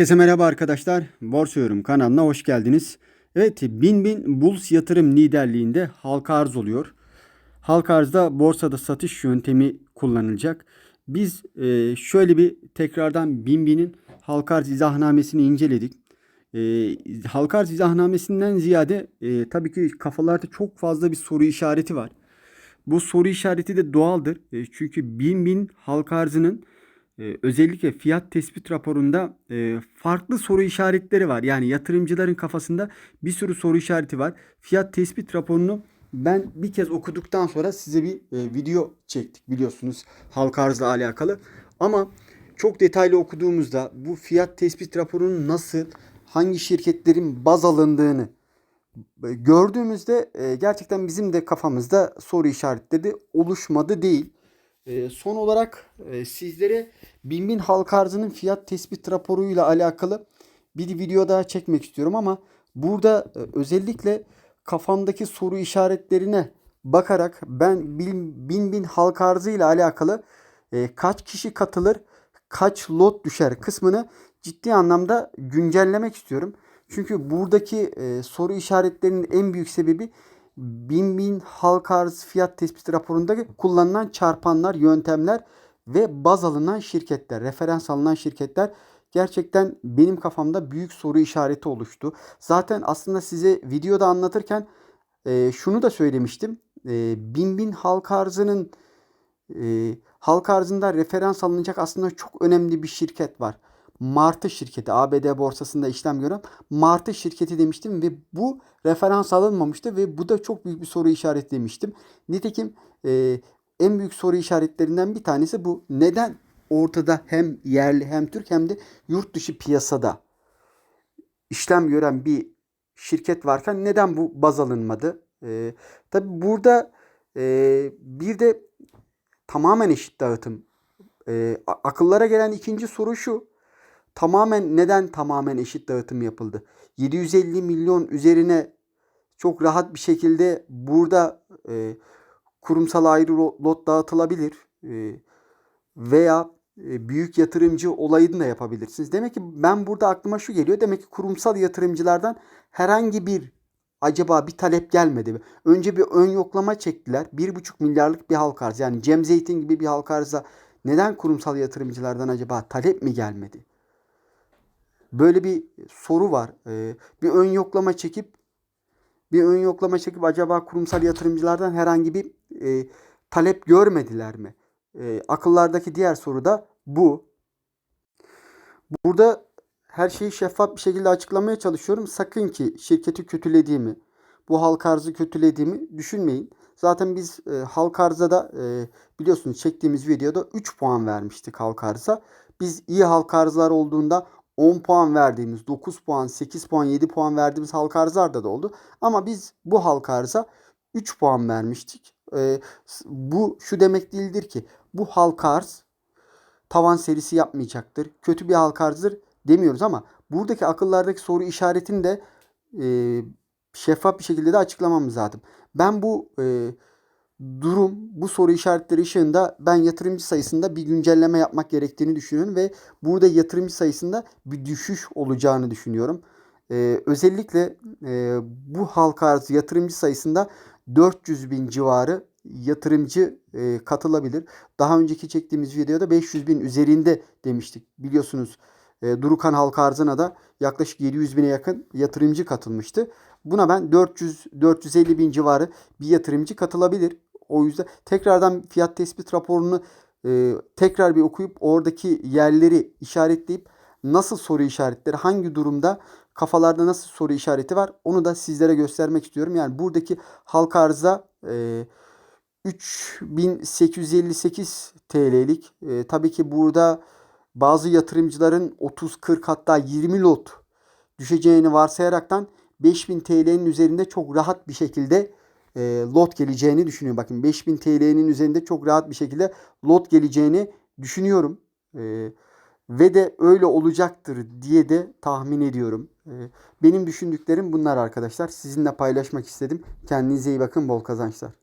Herkese merhaba arkadaşlar. Borsa Yorum kanalına hoş geldiniz. Evet, Bin Bin Bulls yatırım liderliğinde halka arz oluyor. Halka arzda borsada satış yöntemi kullanılacak. Biz e, şöyle bir tekrardan Bin Bin'in halka arz izahnamesini inceledik. E, halka arz izahnamesinden ziyade e, tabii ki kafalarda çok fazla bir soru işareti var. Bu soru işareti de doğaldır. E, çünkü Bin Bin halka arzının ee, özellikle fiyat tespit raporunda e, farklı soru işaretleri var. Yani yatırımcıların kafasında bir sürü soru işareti var. Fiyat tespit raporunu ben bir kez okuduktan sonra size bir e, video çektik biliyorsunuz halka arzla alakalı. Ama çok detaylı okuduğumuzda bu fiyat tespit raporunun nasıl hangi şirketlerin baz alındığını e, gördüğümüzde gerçekten bizim de kafamızda soru işaretleri oluşmadı değil. E, son olarak e, sizlere Binbin halk arzının fiyat tespit raporuyla alakalı bir video daha çekmek istiyorum ama burada e, özellikle kafamdaki soru işaretlerine bakarak ben bin bin, bin halk arzı ile alakalı e, kaç kişi katılır, kaç lot düşer kısmını ciddi anlamda güncellemek istiyorum. Çünkü buradaki soru işaretlerinin en büyük sebebi bin bin halk arz fiyat tespiti raporunda kullanılan çarpanlar, yöntemler ve baz alınan şirketler, referans alınan şirketler gerçekten benim kafamda büyük soru işareti oluştu. Zaten aslında size videoda anlatırken e, şunu da söylemiştim. E, bin bin halk arzının e, halk arzında referans alınacak aslında çok önemli bir şirket var. Martı şirketi ABD borsasında işlem gören Martı şirketi demiştim ve bu referans alınmamıştı ve bu da çok büyük bir soru işareti demiştim. Nitekim e, en büyük soru işaretlerinden bir tanesi bu. Neden ortada hem yerli hem Türk hem de yurt dışı piyasada işlem gören bir şirket varken neden bu baz alınmadı? E, tabi burada e, bir de tamamen eşit dağıtım. E, akıllara gelen ikinci soru şu tamamen neden tamamen eşit dağıtım yapıldı? 750 milyon üzerine çok rahat bir şekilde burada e, kurumsal ayrı lot dağıtılabilir e, veya e, büyük yatırımcı olayını da yapabilirsiniz. Demek ki ben burada aklıma şu geliyor. Demek ki kurumsal yatırımcılardan herhangi bir acaba bir talep gelmedi mi? Önce bir ön yoklama çektiler. 1,5 milyarlık bir halk arz. Yani Cem Zeytin gibi bir halk arza neden kurumsal yatırımcılardan acaba talep mi gelmedi? Böyle bir soru var. Ee, bir ön yoklama çekip bir ön yoklama çekip acaba kurumsal yatırımcılardan herhangi bir e, talep görmediler mi? E, akıllardaki diğer soru da bu. Burada her şeyi şeffaf bir şekilde açıklamaya çalışıyorum. Sakın ki şirketi kötülediğimi, bu halk arzı kötülediğimi düşünmeyin. Zaten biz e, halk arıza da e, biliyorsunuz çektiğimiz videoda 3 puan vermiştik halk arıza. Biz iyi halk arzlar olduğunda 10 puan verdiğimiz, 9 puan, 8 puan, 7 puan verdiğimiz halka arzlarda da oldu. Ama biz bu halka arza 3 puan vermiştik. Ee, bu şu demek değildir ki bu halka arz tavan serisi yapmayacaktır. Kötü bir halka arzdır demiyoruz ama buradaki akıllardaki soru işaretini de e, şeffaf bir şekilde de açıklamamız lazım. Ben bu e, durum bu soru işaretleri ışığında ben yatırımcı sayısında bir güncelleme yapmak gerektiğini düşünüyorum ve burada yatırımcı sayısında bir düşüş olacağını düşünüyorum. Ee, özellikle e, bu halka arzı yatırımcı sayısında 400 bin civarı yatırımcı e, katılabilir. Daha önceki çektiğimiz videoda 500 bin üzerinde demiştik. Biliyorsunuz e, Durukan halka arzına da yaklaşık 700 bine yakın yatırımcı katılmıştı. Buna ben 400-450 bin civarı bir yatırımcı katılabilir. O yüzden tekrardan fiyat tespit raporunu e, tekrar bir okuyup oradaki yerleri işaretleyip nasıl soru işaretleri hangi durumda kafalarda nasıl soru işareti var onu da sizlere göstermek istiyorum. Yani buradaki halka arıza e, 3858 TL'lik. E, tabii ki burada bazı yatırımcıların 30 40 hatta 20 lot düşeceğini varsayaraktan 5000 TL'nin üzerinde çok rahat bir şekilde e, lot geleceğini düşünüyorum. Bakın 5000 TL'nin üzerinde çok rahat bir şekilde lot geleceğini düşünüyorum. E, ve de öyle olacaktır diye de tahmin ediyorum. E, benim düşündüklerim bunlar arkadaşlar. Sizinle paylaşmak istedim. Kendinize iyi bakın. Bol kazançlar.